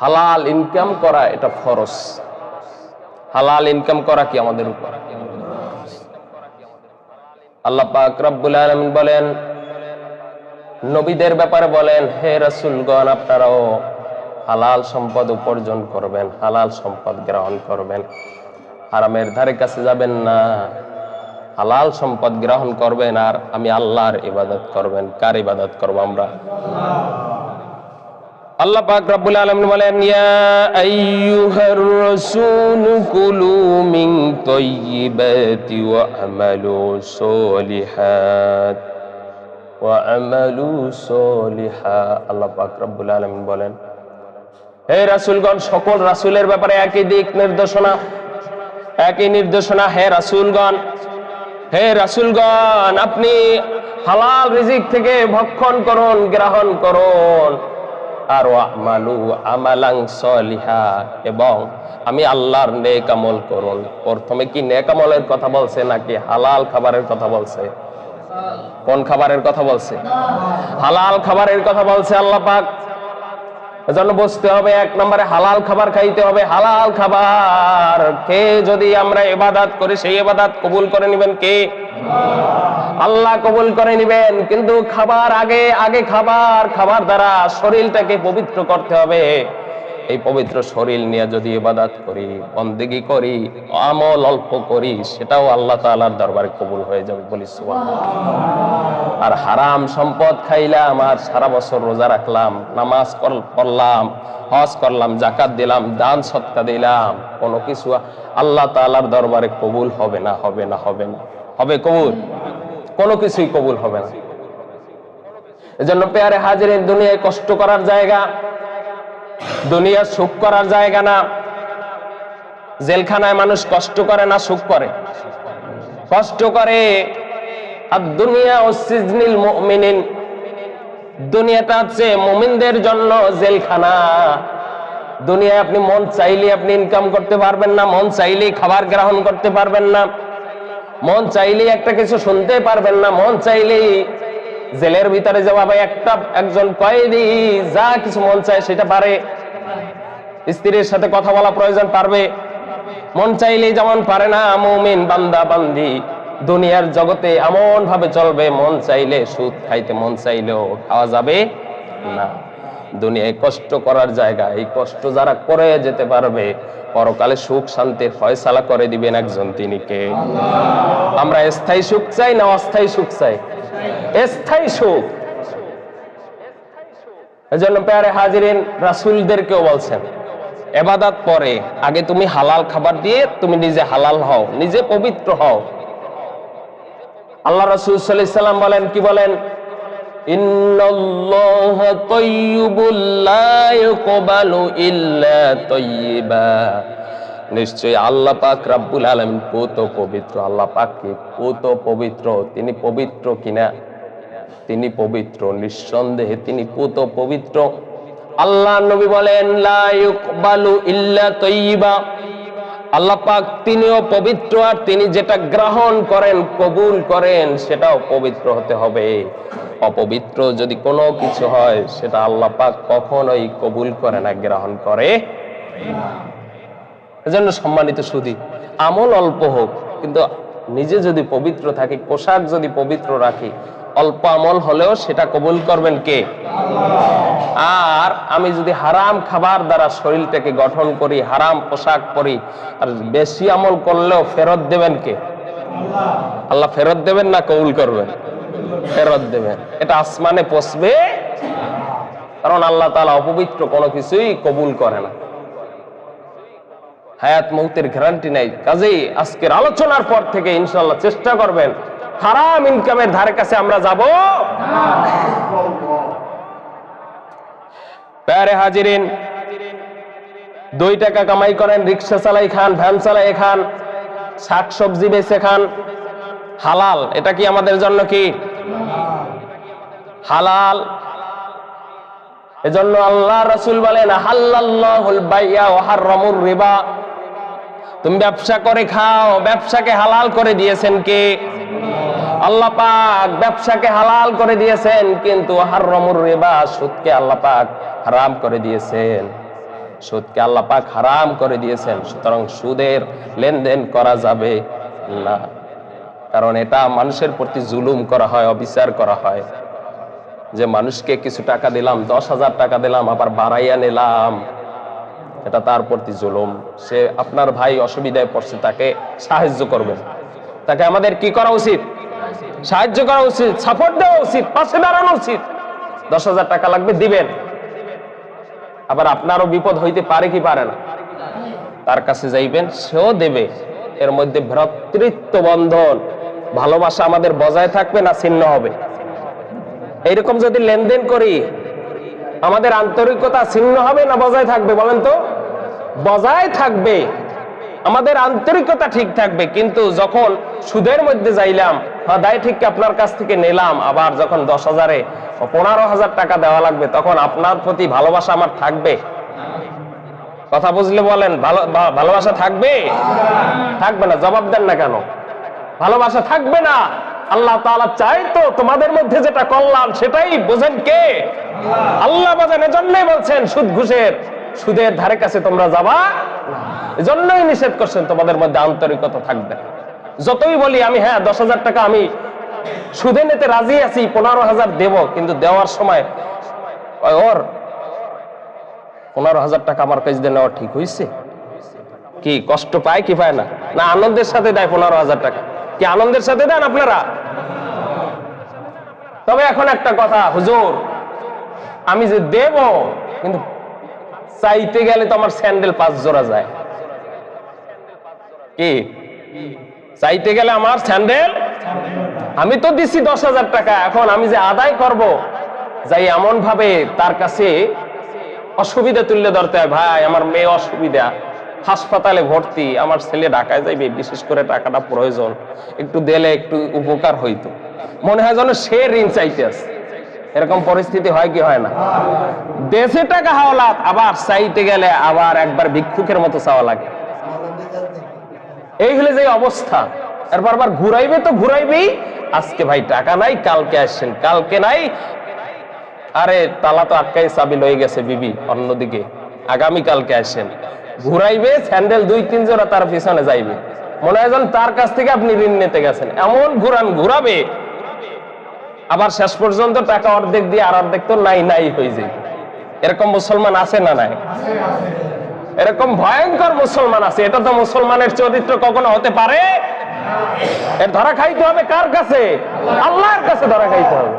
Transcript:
হালাল ইনকাম করা এটা ফরজ। হালাল ইনকাম করা কি আমাদের উপর? আল্লাহ পাক আলামিন বলেন, নবীদের ব্যাপারে বলেন, হে রাসূলগণ, আপনারাও হালাল সম্পদ উপার্জন করবেন, হালাল সম্পদ গ্রহণ করবেন। হারামের ধারে কাছে যাবেন না। হালাল সম্পদ গ্রহণ করবেন আর আমি আল্লাহর ইবাদত করবেন। কার ইবাদত করব আমরা? আল্লাহ পাক রব্বুল আলামিন বলেন, ইয়া আইয়ুহার রাসূল কুলু মিন তাইয়্যিবাতি ওয়া আমালু সলিহাত। ওয়া আমালু সলিহা। আল্লাহ পাক রব্বুল আলামিন বলেন, হে রাসূলগণ, সকল রাসূলের ব্যাপারে একই দিক নির্দেশনা, একই নির্দেশনা, হে রাসূলগণ হে রাসূলগণ, আপনি হালাল রিজিক থেকে ভক্ষণ করুন, গ্রহণ করুন। আর আমালু আমালাং সলিহা এবং আমি আল্লাহর নেক আমল করুন। প্রথমে কি নেক আমলের কথা বলছে নাকি হালাল খাবারের কথা বলছে? কোন খাবারের কথা বলছে? হালাল খাবারের কথা বলছে আল্লাহ পাক? এজন্য বুঝতে হবে, এক নম্বরে হালাল খাবার খাইতে হবে। হালাল খাবার কে যদি আমরা এবাদাত করি, সেই এবাদাত কবুল করে নিবেন কে? আল্লাহ কবুল করে নিবেন। কিন্তু খাবার আগে আগে খাবার খাবার দ্বারা শরীরটাকে পবিত্র করতে হবে। এই পবিত্র শরীর নিয়ে যদি ইবাদত করি, বন্দেগি করি, আমল অল্প করি, সেটাও আল্লাহ তাআলার দরবারে কবুল হয়ে যাবে বলি। আর হারাম সম্পদ খাইলাম আর সারা বছর রোজা রাখলাম, নামাজ পড়লাম, হজ করলাম জাকাত দিলাম, দান সৎকা দিলাম, কোনো কিছু আল্লাহ তাআলার দরবারে কবুল হবে না হবে না হবে না। হবে কবুল? কোনো কিছুই কবুল হবে না। এজন্য পেয়ারে হাজিরের দুনিয়ায় কষ্ট করার জায়গা দুনিয়া সুখ করার জায়গা না। জেলখানায় মানুষ কষ্ট করে না সুখ করে? কষ্ট করে। আর দুনিয়া ও সিজনিল মুমিনিন, দুনিয়াটা হচ্ছে মুমিনদের জন্য জেলখানা। দুনিয়ায় আপনি মন চাইলে আপনি ইনকাম করতে পারবেন না, মন চাইলেই খাবার গ্রহণ করতে পারবেন না। মন চাইলেই একটা কিছু শুনতে পারবেন না, মন চাইলেই জেলের ভিতরে যাওয়া একটা, একজন কয়েদি যা কিছু মন চায় সেটা পারে। স্ত্রীর সাথে কথা বলা প্রয়োজন পারবে? মন চাইলেই যেমন পারে না, মুমিন, বান্দা, বান্দি। দুনিয়ার জগতে এমন ভাবে চলবে, মন চাইলে সুদ খাইতে মন চাইলেও খাওয়া যাবে না। দুনিয়ায় কষ্ট করার জায়গা, এই কষ্ট যারা করে যেতে পারবে, পরকালে সুখ শান্তির ফয়সালা করে দিবেন একজন তিনি কে? আমরা স্থায়ী সুখ চাই না অস্থায়ী সুখ চাই? স্থায়ী সুখ। এজন্য পেয়ারে হাজিরিন, রাসূলদেরকেও বলছেন এবাদাত পরে, আগে তুমি হালাল খাবার দিয়ে তুমি নিজে হালাল হও, নিজে পবিত্র হও। আল্লাহ রাসূল সাল্লাম বলেন, কি বলেন? নিশ্চয় আল্লাহ পাক রাব্বুল আলামিন পুত পবিত্র। আল্লাহ পাক কি পুত পবিত্র। তিনি পবিত্র কিনা? তিনি পবিত্র। নিঃসন্দেহে তিনি পুত পবিত্র। আল্লাহ নবী বলেন আল্লাহ পাক তিনিও পবিত্র, আর তিনি যেটা গ্রহণ করেন, কবুল করেন, সেটাও পবিত্র হতে হবে। অপবিত্র যদি কোনো কিছু হয়, সেটা আল্লাহ পাক কখনোই কবুল করে না, গ্রহণ করে এজন্য সম্মানিত সুদী আমল অল্প হোক, কিন্তু নিজে যদি পবিত্র থাকি, পোশাক যদি পবিত্র রাখি অল্প আমল হলেও সেটা কবুল করবেন কে? আর আমি যদি হারাম খাবার দ্বারা শরীরটাকে গঠন করি, হারাম পোশাক পরি, আর বেশি আমল করলেও ফেরত দেবেন কে? আল্লাহ ফেরত দেবেন না কবুল করবেন? ফেরত দেবেন। এটা আসমানে পচবে, কারণ আল্লাহ তালা অপবিত্র কোনো কিছুই কবুল করে না। হায়াত মৌতের গ্যারান্টি নাই। কাজেই আজকের আলোচনার পর থেকে ইনশাল্লাহ চেষ্টা করবেন হারাম ইনকামের ধারে কাছে আমরা যাব প্যারে হাজিরিন, দুই টাকা কামাই করেন, রিক্সা চালাই খান, ভ্যান চালাই খান, শাক সবজি বেছে খান। হালাল, এটা কি আমাদের জন্য কি? হালাল। এজন্য আল্লাহ রাসূল বলেন রিবা। তুমি ব্যবসা করে খাও, ব্যবসাকে হালাল করে দিয়েছেন কে? আল্লাহ পাক ব্যবসাকে হালাল করে দিয়েছেন, কিন্তু হারামুর রিবা সুদকে আল্লাহ পাক হারাম করে দিয়েছেন। সুদকে আল্লাহ পাক হারাম করে দিয়েছেন, সুতরাং সুদের লেনদেন করা যাবে না। কারণ এটা মানুষের প্রতি জুলুম করা হয়, অবিচার করা হয়। যে মানুষকে কিছু টাকা দিলাম, দশ হাজার টাকা দিলাম, আবার বাড়াইয়া নিলাম, এটা তার প্রতি জুলুম। সে আপনার ভাই অসুবিধায় পড়ছে, তাকে সাহায্য করবেন। তাকে আমাদের কি করা উচিত? সাহায্য করা উচিত সাপোর্ট দেওয়া উচিত, পাশে দাঁড়ানো উচিত। দশ হাজার টাকা লাগবে, দিবেন। আবার আপনারও বিপদ হইতে পারে কি পারে না। তার কাছে যাইবেন, সেও দেবে। এর মধ্যে ভ্রাতৃত্ব বন্ধন, ভালোবাসা আমাদের বজায় থাকবে না ছিন্ন হবে। এইরকম যদি লেনদেন করি, আমাদের আন্তরিকতা ছিন্ন হবে না বজায় থাকবে, বলেন তো? বজায় থাকবে। আমাদের আন্তরিকতা ঠিক থাকবে, কিন্তু যখন সুদের মধ্যে যাইলাম বা দায় ঠিক আপনার কাছ থেকে নিলাম? আবার যখন দশ হাজারে পনেরো হাজার টাকা দেওয়া লাগবে, তখন আপনার প্রতি ভালোবাসা আমার থাকবে। কথা বুঝলে বলেন, ভালো ভালোবাসা থাকবে? থাকবে না, জবাব দেন না কেন? ভালোবাসা থাকবে না। আল্লাহ তাআলা চাই তো তোমাদের মধ্যে যেটা করলাম সেটাই বোঝেন কে? আল্লাহ বোঝেন, এজন্যই বলছেন, সুদ ঘুষের, সুদের ধারে কাছে তোমরা যাবা এজন্যই নিষেধ করছেন, তোমাদের মধ্যে আন্তরিকতা থাকবে না। যতই বলি আমি হ্যাঁ দশ হাজার টাকা আমি সুদে নিতে রাজি আছি, পনেরো হাজার দেব, কিন্তু দেওয়ার সময় ওর, পনেরো হাজার টাকা আমার কাছে নেওয়া ঠিক হয়েছে কি, কষ্ট পায় কি পায় না? না, আনন্দের সাথে দেয় পনেরো হাজার টাকা। কি আনন্দের সাথে দেন আপনারা? তবে এখন একটা কথা, হুজুর, আমি যে দেব, কিন্তু চাইতে গেলে তো আমার স্যান্ডেল পাঁচ জোড়া যায়। কি? চাইতে গেলে আমার স্যান্ডেল? আমি তো দিচ্ছি দশ হাজার টাকা, এখন আমি যে আদায় করব, যাই এমন ভাবে তার কাছে অসুবিধা তুললে ধরতে হয়, ভাই, আমার মেয়ে অসুবিধা, হাসপাতালে ভর্তি, আমার ছেলে ঢাকায় যাইবে, বিশেষ করে টাকাটা প্রয়োজন, একটু দিলে একটু উপকার হইতো। মনে হয় যেন সে ঋণ চাইতে আছে। এরকম পরিস্থিতি হয় কি হয় না? দেশে টাকা হাওলাত, আবার চাইতে গেলে আবার একবার ভিক্ষুকের মতো চাওয়া লাগে। এই হলে যে অবস্থা। এরপর আবার ঘুরাইবে তো ঘুরাইবেই। আজকে ভাই টাকা নাই, কালকে আসছেন কালকে নাই। আরে তালা তো আটকাই চাবি লয়ে গেছে বিবি, অন্যদিকে। আগামী কালকে আসেন। ঘুরাইবে, স্যান্ডেল দুই, তিন জোড়া তার পিছনে যাইবে। মনে হয় তার কাছ থেকে আপনি ঋণ নিতে গেছেন। এমন ঘুরান, ঘুরাবে। আবার শেষ পর্যন্ত টাকা অর্ধেক দিয়ে আর অর্ধেক তো নাই নাই হয়ে যায় এরকম মুসলমান আছে না নাই? এরকম ভয়ঙ্কর মুসলমান আছে, এটা তো মুসলমানের চরিত্র কখনো হতে পারে? ধরা খাইতে হবে কার কাছে? আল্লাহর কাছে ধরা খাইতে হবে।